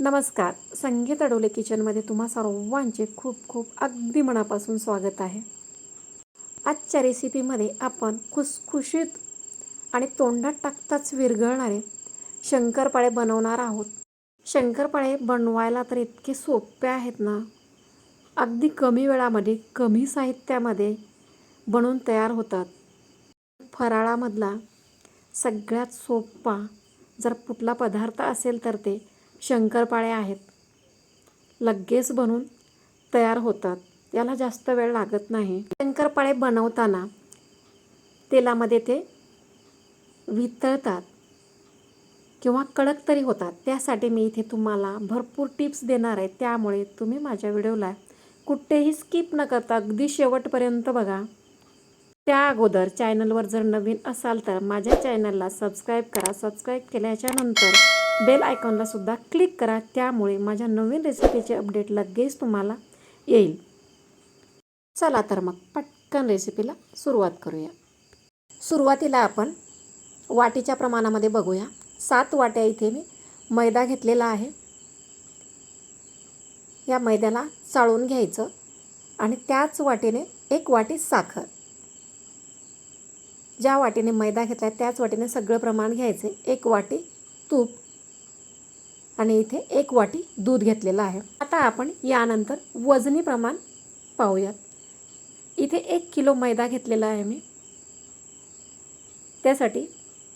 नमस्कार. संगीत अडोले किचनमध्ये तुम्हा सर्वांचे खूप खूप अगदी मनापासून स्वागत आहे. आजच्या रेसिपीमध्ये आपण खुसखुशीत आणि तोंडात टाकताच विरघळणारे शंकरपाळे बनवणार आहोत. शंकरपाळे बनवायला तर इतके सोपे आहेत ना? अगदी कमी वेळामध्ये कमी साहित्यामध्ये बनवून तयार होतात. फराळामधला सगळ्यात सोपा जर कुठला पदार्थ असेल तर ते शंकरपाळे आहेत. लगेच बनून तयार होतात. याला जास्त वेळ लागत नाही. शंकरपाळे बनवताना तेलामध्ये ते वितळतात किंवा कडक तरी होतात. त्यासाठी मी इथे तुम्हाला भरपूर टिप्स देणार आहे. त्यामुळे तुम्ही माझ्या व्हिडिओला कुठेही स्किप न करता अगदी शेवटपर्यंत बघा. त्या अगोदर चॅनलवर जर नवीन असाल तर माझ्या चॅनलला सबस्क्राईब करा. सबस्क्राईब केल्याच्यानंतर बेल आयकॉनला सुद्धा क्लिक करा. त्यामुळे माझ्या नवीन रेसिपीचे अपडेट लगेच तुम्हाला येईल. चला तर मग पटकन रेसिपीला सुरुवात करूया. सुरुवातीला आपण वाटीच्या प्रमाणामध्ये बघूया. सात वाट्या इथे मी मैदा घेतलेला आहे. या मैद्याला चाळून घ्यायचं आणि त्याच वाटीने एक वाटी साखर. ज्या वाटीने मैदा घेतला त्याच वाटीने सगळं प्रमाण घ्यायचे. एक वाटी तूप. आणि इथे एक वाटी दूध घेतलेलं आहे. आता आपण यानंतर वजनी प्रमाण पाहूयात. इथे एक किलो मैदा घेतलेला आहे मी. त्यासाठी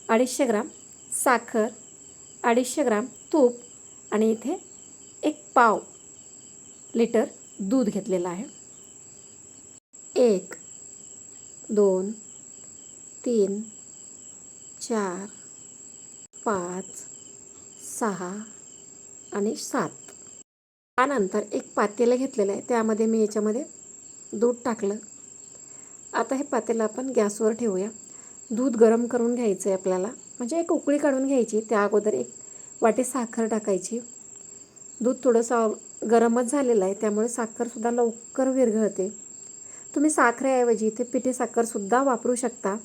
अडीचशे ग्राम साखर अडीचशे ग्राम तूप आणि इथे एक पाव लिटर दूध घेतलेलं आहे. एक दोन तीन चार पाच सहा आणि सात. त्यानंतर एक पातेलं घेतलेलं आहे. त्यामध्ये मी याच्यामध्ये दूध टाकलं. आता हे पातेलं आपण गॅसवर ठेवूया. दूध गरम करून घ्यायचं आहे आपल्याला. म्हणजे एक उकळी काढून घ्यायची. त्या अगोदर एक वाटी साखर टाकायची. दूध थोडंसं गरमच झालेलं आहे. त्यामुळे साखरसुद्धा लवकर विरघळते. तुम्ही साखरेऐवजी इथे पिठी साखरसुद्धा वापरू शकता.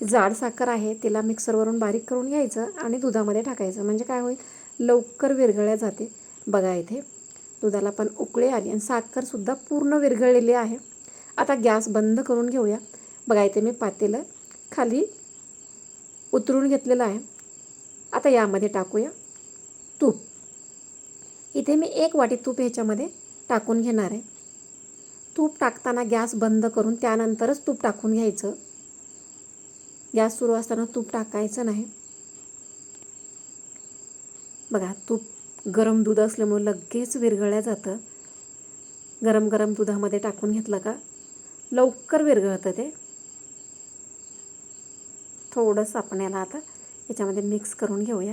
जाड साखर आहे तिला मिक्सरवरून बारीक करून घ्यायचं आणि दुधामध्ये टाकायचं. म्हणजे काय होईल? लवकर विरघळल्या जाते. बघा इथे. दुधाला पण उकळी आली आणि साखरसुद्धा पूर्ण विरघळलेली आहे. आता गॅस बंद करून घेऊया. बघा इथे मी पातेलं खाली उतरून घेतलेलं आहे. आता यामध्ये टाकूया तूप. इथे मी एक वाटी तूप ह्याच्यामध्ये टाकून घेणार आहे. तूप टाकताना गॅस बंद करून त्यानंतरच तूप टाकून घ्यायचं. गॅस सुरू असताना तूप टाकायचं नाही. बघा तूप गरम दूध असल्यामुळे लगेच विरघळल्या जातं. गरम गरम दुधामध्ये टाकून घेतलं का लवकर विरघळतं ते. थोडंसं आपण याला आता याच्यामध्ये मिक्स करून घेऊया.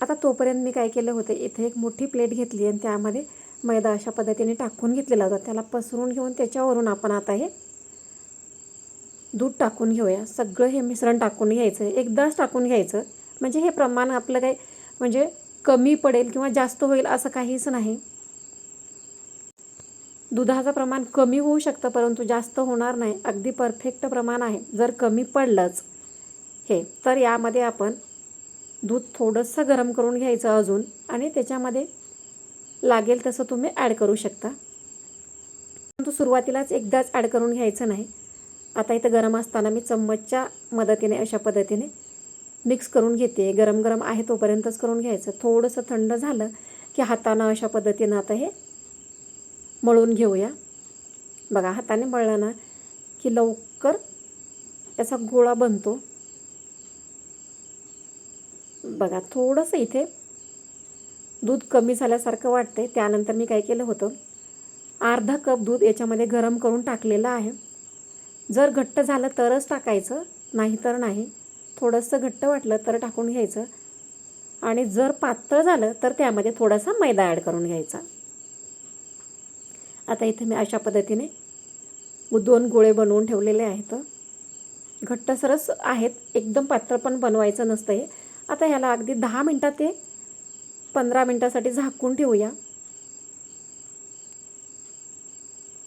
आता तोपर्यंत मी काय केलं होतं इथे एक मोठी प्लेट घेतली आणि त्यामध्ये मैदा अशा पद्धतीने टाकून घेतलेला होता. त्याला पसरून घेऊन त्याच्यावरून आपण आता हे दूध टाकून घेऊया. सगळं हे मिश्रण टाकून घ्यायचं. एकदाच टाकून घ्यायचं. म्हणजे हे प्रमाण आपलं काही म्हणजे कमी पडेल किंवा जास्त होईल असं काहीच नाही. दुधाचं प्रमाण कमी होऊ शकतं परंतु जास्त होणार नाही. अगदी परफेक्ट प्रमाण आहे. जर कमी पडलंच हे तर यामध्ये आपण दूध थोडंसं गरम करून घ्यायचं अजून आणि त्याच्यामध्ये लागेल तसं तुम्ही ॲड करू शकता. परंतु सुरुवातीलाच एकदाच ॲड करून घ्यायचं नाही. आता इथं गरम असताना मी चम्मचच्या मदतीने अशा पद्धतीने मिक्स करून घेते. गरम गरम आहे तोपर्यंतच करून घ्यायचं. थोडंसं थंड झालं की हातानं अशा पद्धतीनं आता हे मळून घेऊया. बघा हाताने मळलं ना की लवकर याचा गोळा बनतो. बघा थोडंसं इथे दूध कमी झाल्यासारखं वाटते त्यानंतर मी काय केलं होतं अर्धा कप दूध याच्यामध्ये गरम करून टाकलेलं आहे. जर घट्ट झालं तरच टाकायचं नाही तर नाही. थोडंसं घट्ट वाटलं तर टाकून घ्यायचं. आणि जर पातळ झालं तर त्यामध्ये थोडासा मैदा ॲड करून घ्यायचा. आता इथे मी अशा पद्धतीने दोन गोळे बनवून ठेवलेले आहेत. घट्ट सरस आहेत. एकदम पातळ पण बनवायचं नसतं हे आता ह्याला अगदी दहा मिनटात ते पंधरा मिनटासाठी झाकून ठेवूया.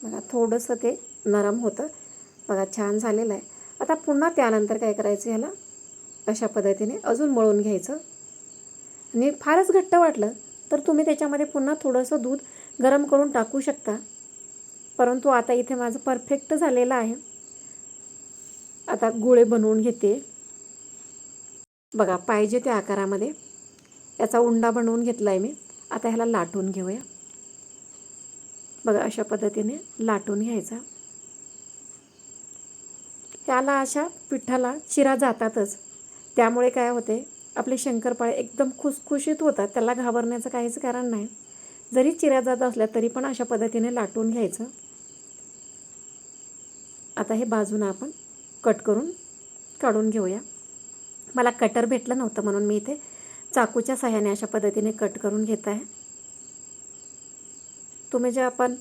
बघा थोडंसं ते नरम होतं. बघा छान झालेलं आहे. आता पुन्हा त्यानंतर काय करायचं ह्याला? अशा पद्धतीने अजून मळून घ्यायचं. आणि फारच घट्ट वाटलं तर तुम्ही त्याच्यामध्ये पुन्हा थोडंसं दूध गरम करून टाकू शकता. परंतु आता इथे माझं परफेक्ट झालेलं आहे. आता गोळे बनवून घेते. बघा पाहिजे त्या आकारामध्ये. याचा उंडा बनवून घेतला आहे मी. आता ह्याला लाटून घेऊया. बघा अशा पद्धतीने लाटून घ्यायचा. त्याला अशा पिठाला चिरा जातातच. त्यामुळे काय होते आपले शंकरपाळे एकदम खुसखुशीत होतात. त्याला घाबरण्याचं काहीच कारण नाही. जरी चिरा जात असल्या तरी पण अशा पद्धतीने लाटून घ्यायचं. आता हे बाजूनं आपण कट करून काढून घेऊया. मला कटर भेटलं नव्हतं म्हणून मी इथे चाकूच्या सहाय्याने अशा पद्धतीने कट करून घेत आहे. तुम्ही जे आपण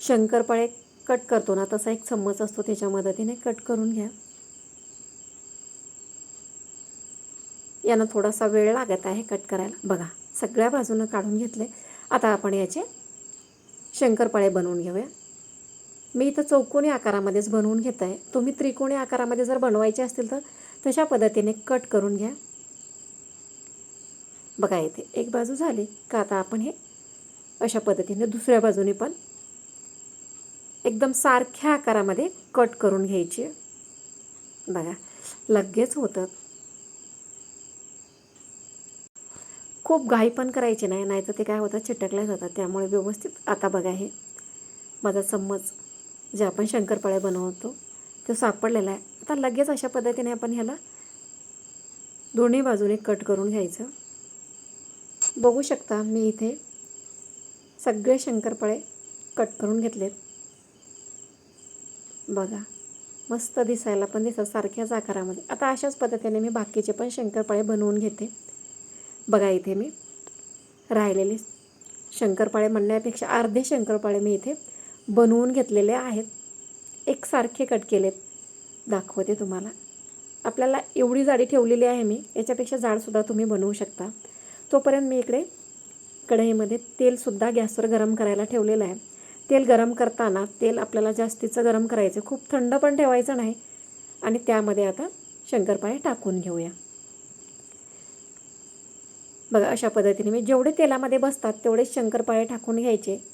शंकरपाळे कट करतो ना तसा एक चम्मच असतो त्याच्या मदतीने कट करून घ्या. यानं थोडासा वेळ लागत आहे कट करायला. बघा सगळ्या बाजूनं काढून घेतले. आता आपण याचे शंकरपाळे बनवून घेऊया. मी इथं चौकोनी आकारामध्येच बनवून घेत आहे तुम्ही त्रिकोणी आकारामध्ये जर बनवायचे असतील तर तशा पद्धतीने कट करून घ्या. बघा येते एक बाजू झाली का? आता आपण हे अशा पद्धतीने दुसऱ्या बाजूने पण एकदम सारख्या आकारामध्ये कट करून घ्यायची. बघा लगेच होतं. खूप घाई पण करायची नाही नाहीतर ते काय होतं चिटकल्या जातात त्यामुळे व्यवस्थित आता बघा हे. माझा चम्मच जे आपण शंकरपाळे बनवतो तो सापडलेला आहे. आता लगेच अशा पद्धतीने आपण ह्याला दोन्ही बाजूने कट करून घ्यायचं. बघू शकता मी इथे सगळे शंकरपाळे कट करून घेतलेत. बघा. मस्त दिसायला पण दिसत सारख्याच आकारामध्ये. आता अशाच पद्धतीने मी बाकीचे पण शंकरपाळे बनवून घेते. बघा इथे मी राहिलेले शंकरपाळे म्हणण्यापेक्षा अर्धे शंकरपाळे मी इथे बनवून घेतलेले आहेत. एकसारखे कट केलेत. दाखवते तुम्हाला. आपल्याला एवढी जाडी ठेवलेली आहे मी याच्यापेक्षा जाडसुद्धा तुम्ही बनवू शकता. तोपर्यंत मी इकडे कढईमध्ये तेलसुद्धा गॅसवर गरम करायला ठेवलेलं आहे. तेल गरम करताना तेल आपल्याला जास्तीचं गरम करायचं. खूप थंड पण ठेवायचं नाही. आणि त्यामध्ये आता शंकरपाळे टाकून घेऊया. बघा अशा पद्धतीने मी जेवढे तेलामध्ये बसतात तेवढेच शंकरपाळे टाकून घ्यायचे.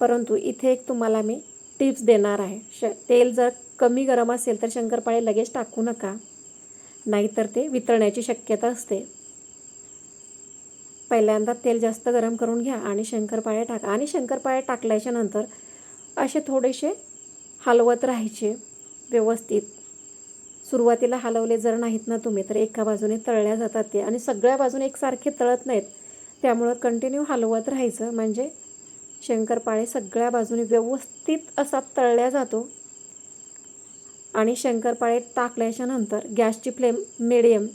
परंतु इथे एक तुम्हाला मी टिप्स देणार आहे. श तेल जर कमी गरम असेल तर शंकरपाळे लगेच टाकू नका. नाहीतर ते वितळण्याची शक्यता असते. पहिल्यांदा तेल जास्त गरम करून घ्या आणि शंकरपाळे टाका. आणि शंकरपाळे टाकल्याच्या नंतर असे थोडेसे हलवत राहायचे व्यवस्थित. सुरुवातीला हलवले जर नाहीत ना तुम्ही तर एका बाजूने तळल्या जातात ते. आणि सगळ्या बाजूने एकसारखे तळत नाहीत. त्यामुळं कंटिन्यू हलवत राहायचं. म्हणजे शंकरपाळे सगळ्या बाजूने व्यवस्थित असा तळल्या जातो. आणि शंकरपाळे टाकल्याच्या नंतर गॅसची फ्लेम मिडियम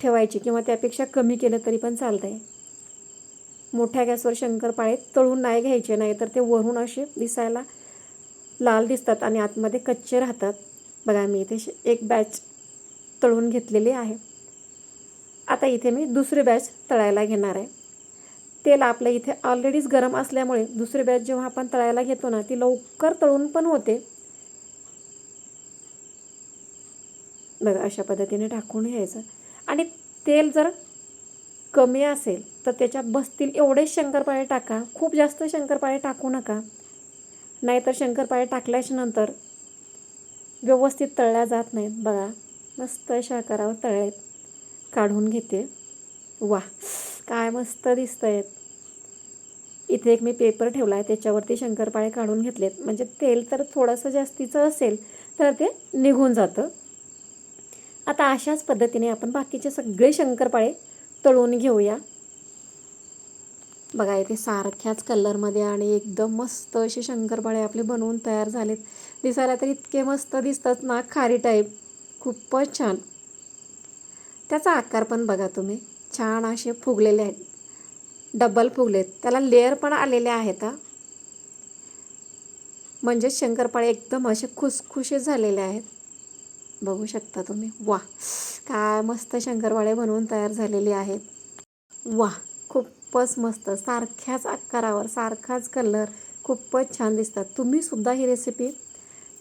ठेवायची किंवा त्यापेक्षा कमी केलं तरी पण चालतं आहे मोठ्या गॅसवर शंकरपाळे तळून नाही घ्यायचे नाही तर ते वरून असे दिसायला लाल दिसतात आणि आतमध्ये कच्चे राहतात. बघा मी इथे एक बॅच तळून घेतलेली आहे. आता इथे मी दुसरी बॅच तळायला घेणार आहे. तेल आपलं इथे ऑलरेडीच गरम असल्यामुळे दुसरी बॅच जेव्हा आपण तळायला घेतो ना ती लवकर तळून पण होते. बघा अशा पद्धतीने टाकून घ्यायचं. आणि तेल जर कमी असेल तर त्याच्यात बसतील एवढेच शंकरपाळे टाका. खूप जास्त शंकरपाळे टाकू नका. नाहीतर शंकरपाळे टाकल्याच्या नंतर व्यवस्थित तळल्या जात नाहीत बघा. मस्त अशा आकारावर तळलेत. काढून घेते. वा काय मस्त दिसत आहेत इथे एक मी पेपर ठेवला आहे त्याच्यावरती शंकरपाळे काढून घेतलेत. म्हणजे तेल तर थोडंसं जास्तीचं असेल तर ते निघून जातं. आता अशाच पद्धतीने आपण बाकीचे सगळे शंकरपाळे तळून घेऊया. बघा इथे सारख्याच कलरमध्ये आणि एकदम मस्त असे शंकरपाळे आपले बनवून तयार झालेत. दिसायला तर इतके मस्त दिसतात ना खारी टाईप खूपच छान. त्याचा आकार पण बघा तुम्ही. छान असे फुगलेले आहेत. डबल फुगलेत. त्याला लेअर पण आलेले आहेत हा. म्हणजे शंकरपाळे एकदम असे खुसखुशीत झालेले आहेत. बघू शकता तुम्ही. वा काय मस्त शंकरवाळे बनवून तयार झालेली आहेत. वा खूपच मस्त. सारख्याच आकारावर सारखाच कलर खूपच छान दिसतात. तुम्हीसुद्धा ही रेसिपी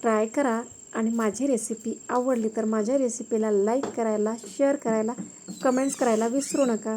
ट्राय करा आणि माझी रेसिपी आवडली तर माझ्या रेसिपीला लाईक करायला शेअर करायला कमेंट्स करायला विसरू नका.